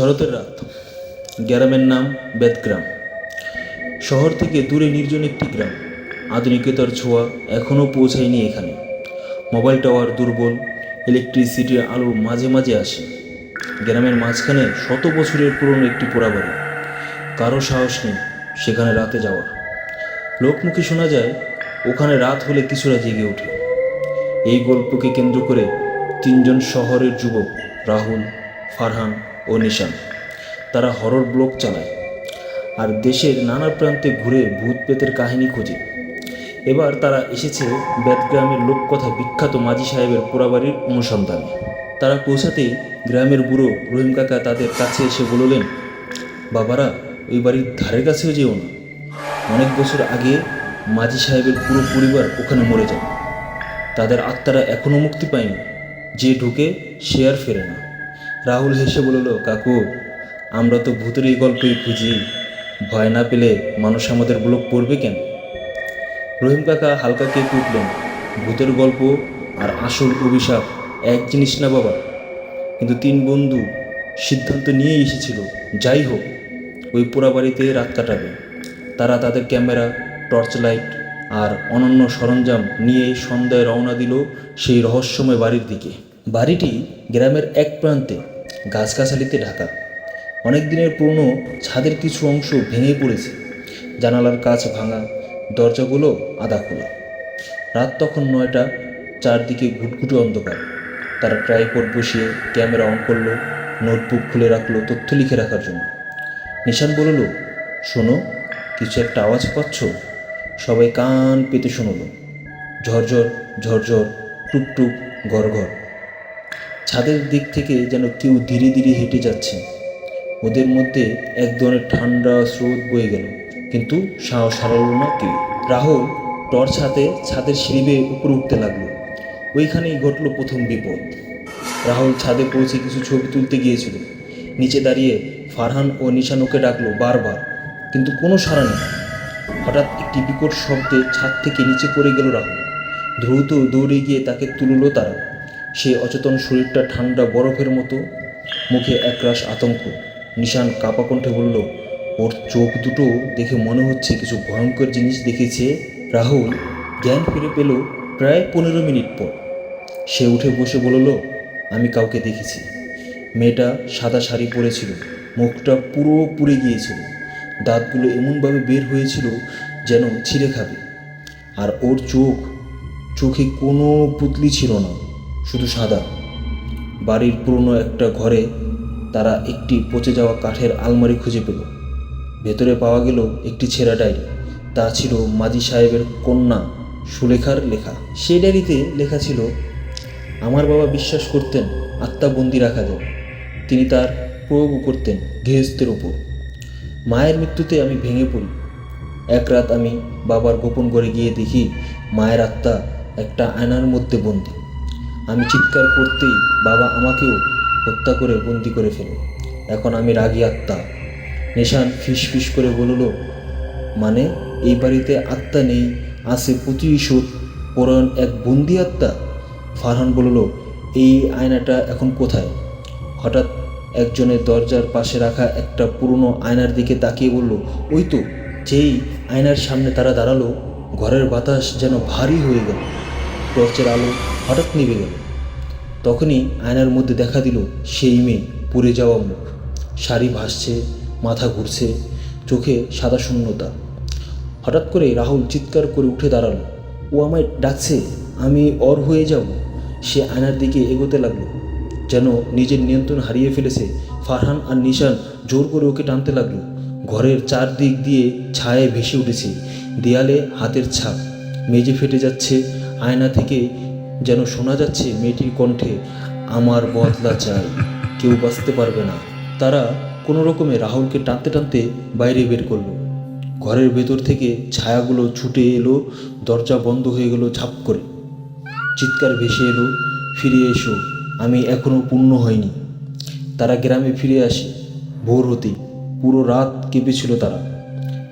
শরতের রাত। গ্রামের নাম বেদগ্রাম। শহর থেকে দূরে নির্জন একটি গ্রাম। আধুনিকতার ছোঁয়া এখনও পৌঁছায়নি এখানে। মোবাইল টাওয়ার দুর্বল, ইলেকট্রিসিটির আলো মাঝে মাঝে আসে। গ্রামের মাঝখানে শত বছরের পুরনো একটি পোড়াবাড়ি। কারও সাহস নেই সেখানে রাতে যাওয়ার। লোকমুখে শোনা যায়, ওখানে রাত হলে কিছুটা জেগে ওঠে। এই গল্পকে কেন্দ্র করে তিনজন শহরের যুবক, রাহুল, ফারহান ও নিশান। তারা হরর ব্লক চালায় আর দেশের নানা প্রান্তে ঘুরে ভূত প্রেতের কাহিনী খোঁজে। এবার তারা এসেছে বেদগ্রামের লোককথা বিখ্যাত মাঝি সাহেবের পোড়াবাড়ির অনুসন্ধানে। তারা পৌঁছাতেই গ্রামের বুড়ো রহিম কাকা তাদের কাছে এসে বললেন, বাবারা, ওই বাড়ির ধারের কাছেও যেও না। অনেক বছর আগে মাঝি সাহেবের পুরো পরিবার ওখানে মরে যায়। তাদের আত্মারা এখনও মুক্তি পায়নি। যে ঢুকে সে আর ফেরে না। রাহুল হেসে বলল, কাকু, আমরা তো ভূতের এই গল্পই খুঁজি। ভয় না পেলে মানুষ আমাদের ব্লক পড়বে কেন? রহিম কাকা হালকা কেঁপে উঠলেন, ভূতের গল্প আর আসল অভিশাপ এক জিনিস না বাবা। কিন্তু তিন বন্ধু সিদ্ধান্ত নিয়েই এসেছিল, যাই হোক, ওই পোড়া বাড়িতে রাত কাটাবে। তারা তাদের ক্যামেরা টর্চ লাইট আর অনন্য সরঞ্জাম নিয়ে সন্ধ্যায় রওনা দিল সেই রহস্যময় বাড়ির দিকে। বাড়িটি গ্রামের এক প্রান্তে গাছগাছালিতে ঢাকা। অনেক দিনের পুরনো ছাদের কিছু অংশ ভেঙে পড়েছে। জানালার কাচ ভাঙা, দরজাগুলো আদা খোলা। রাত তখন নয়টা, চারদিকে ঘুটঘুটে অন্ধকার। তারা ট্রাইপড বসিয়ে ক্যামেরা অন করল, নোটবুক খুলে রাখল তথ্য লিখে রাখার জন্য। নিশান বলল, শোনো, কিছু একটা আওয়াজ পাচ্ছ? সবাই কান পেতে শুনলো। ঝরঝর ঝরঝর, টুপটুপ ঘর ঘর ছাদের দিক থেকে যেন কেউ ধীরে ধীরে হেঁটে যাচ্ছে। ওদের মধ্যে এক ধরনের ঠান্ডা স্রোত বয়ে গেল, কিন্তু সাহস হারালো না কেউ। রাহুল টর্চ হাতে ছাদের সিঁড়ি বেয়ে উপরে উঠতে লাগল। ওইখানেই ঘটলো প্রথম বিপদ। রাহুল ছাদে পৌঁছে কিছু ছবি তুলতে গিয়েছিল। নিচে দাঁড়িয়ে ফারহান ও নিশান ওকে ডাকলো বারবার, কিন্তু কোনো সাড়া নেই। হঠাৎ একটি বিকট শব্দে ছাদ থেকে নিচে পড়ে গেল রাহুল। দ্রুত দৌড়ে গিয়ে তাকে তুললো তারা। সে অচেতন শরীরটা ঠান্ডা বরফের মতো, মুখে একরাশ আতঙ্ক। নিশান কাপা কণ্ঠে বলল, ওর চোখ দুটো দেখে মনে হচ্ছে কিছু ভয়ঙ্কর জিনিস দেখেছে রাহুল জ্ঞান ফিরে পেল প্রায় পনেরো মিনিট পর। সে উঠে বসে বলল, আমি কাউকে দেখেছি। মেয়েটা সাদা শাড়ি পরেছিল, মুখটা পুরো পুড়ে গিয়েছিল। দাঁতগুলো এমনভাবে বের হয়েছিল যেন ছিঁড়ে খাবে। আর ওর চোখ, চোখে কোনো পুতলি ছিল না। শুধু সাদা। বাড়ির পুরনো একটা ঘরে তারা একটি পচে যাওয়া কাঠের আলমারি খুঁজে পেল। ভেতরে পাওয়া গেল একটি ছেঁড়া ডায়েরি। তা ছিল মাজি সাহেবের কন্যা সুলেখার লেখা। সেই ডায়েরিতে লেখা ছিল, আমার বাবা বিশ্বাস করতেন, আত্মা বন্দি রাখা যায়। তিনি তার প্রয়োগও করতেন গৃহস্থের ওপর। মায়ের মৃত্যুতে আমি ভেঙে পড়ি। এক রাত আমি বাবার গোপন ঘরে গিয়ে দেখি, মায়ের আত্মা একটা আয়নার মধ্যে বন্দি। আমি চিৎকার করতেই বাবা আমাকেও হত্যা করে বন্দি করে ফেলে। এখন আমি রাগী আত্মা। নিশান ফিস ফিস করে বলল মানে এই বাড়িতে আত্মা নেই, আছে প্রতিশোধ পরায়ণ এক বন্দি আত্মা? ফারহান বলল, এই আয়নাটা এখন কোথায়? হঠাৎ একজনের দরজার পাশে রাখা একটা পুরনো আয়নার দিকে তাকিয়ে বলল, ওই তো, যেই আয়নার সামনে তারা দাঁড়াল, ঘরের বাতাস যেন ভারী হয়ে গেল। টর্চের আলো হঠাৎ নিভে গেল। তখনই আয়নার মধ্যে দেখা দিল সেই মেয়ে পুড়ে যাওয়া মুখ। শাড়ি ভাসছে, মাথা ঘুরছে, চোখে সাদা শূন্যতা। হঠাৎ করে রাহুল চিৎকার করে উঠে দাঁড়াল। ও আমায় ডাকছে, আমি অর হয়ে যাব। সে আয়নার দিকে এগোতে লাগল, যেন নিজের নিয়ন্ত্রণ হারিয়ে ফেলেছে। ফারহান আর নিশান জোর করে ওকে টানতে লাগল। ঘরের চারদিক দিয়ে ছায়ে ভেসে উঠেছে, দেয়ালে হাতের ছাপ। মেঝে ফেটে যাচ্ছে, আয়না থেকে যেন শোনা যাচ্ছে মেয়েটির কণ্ঠে, আমার বদলা চাই, কেউ বাঁচতে পারবে না। তারা কোনো রকমে রাহুলকে টানতে টানতে বাইরে বের করল। ঘরের ভেতর থেকে ছায়াগুলো ছুটে এলো, দরজা বন্ধ হয়ে গেল ঝাপ করে। চিৎকার ভেসে এলো, ফিরে এসো, আমি এখনও পূর্ণ হয়নি। তারা গ্রামে ফিরে আসে, ভোর হতেই। পুরো রাত কেঁপেছিল তারা।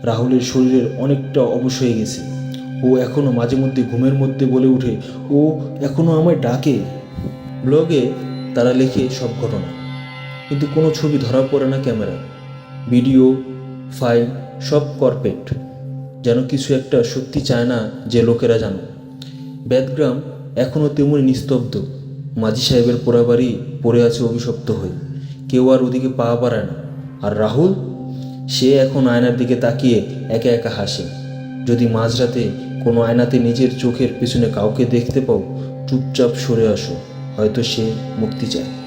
রাহুলের শরীরের অনেকটা অবশ হয়ে গেছে। ও এখনও মাঝে মধ্যে ঘুমের মধ্যে বলে ওঠে ও এখনও আমায় ডাকে। ব্লগে তারা লেখে সব ঘটনা, কিন্তু কোনো ছবি ধরা পড়ে না ক্যামেরা। ভিডিও, ফাইল, সব কর্পেট, যেন কিছু একটা সত্যি চায় না যে লোকেরা জানো। বেদগ্রাম এখনও তেমনি নিস্তব্ধ। মাঝি সাহেবের পোড়াবাড়ি পড়ে আছে অভিশপ্ত হয়ে। কেউ আর ওদিকে পা বাড়ায় না। আর রাহুল? সে এখন আয়নার দিকে তাকিয়ে একা একা হাসে। যদি মাঝরাতে কোনো আয়নাতে নিজের চোখের পেছনে কাউকে দেখতে পাও, চুপচাপ সরে আসো। হয়তো সে মুক্তি চায়।